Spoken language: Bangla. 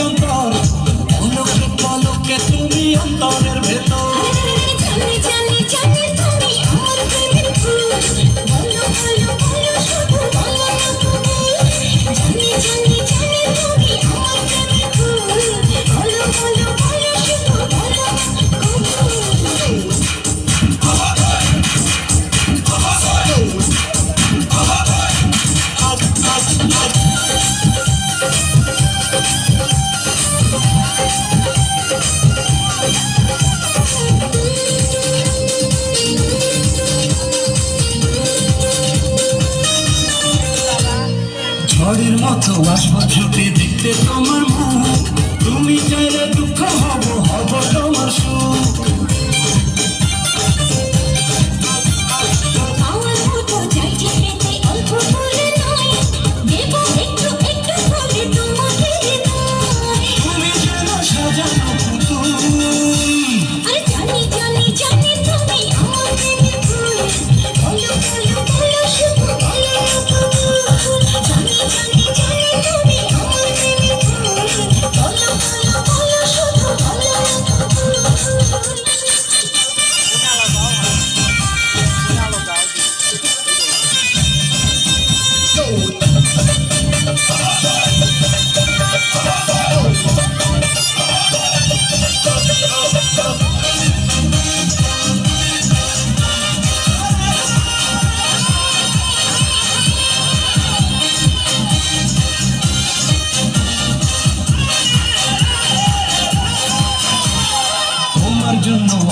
ancora ঝড়ের মতো আসব ছুটি দেখতে তোমার মুখ। তুমি চাইলে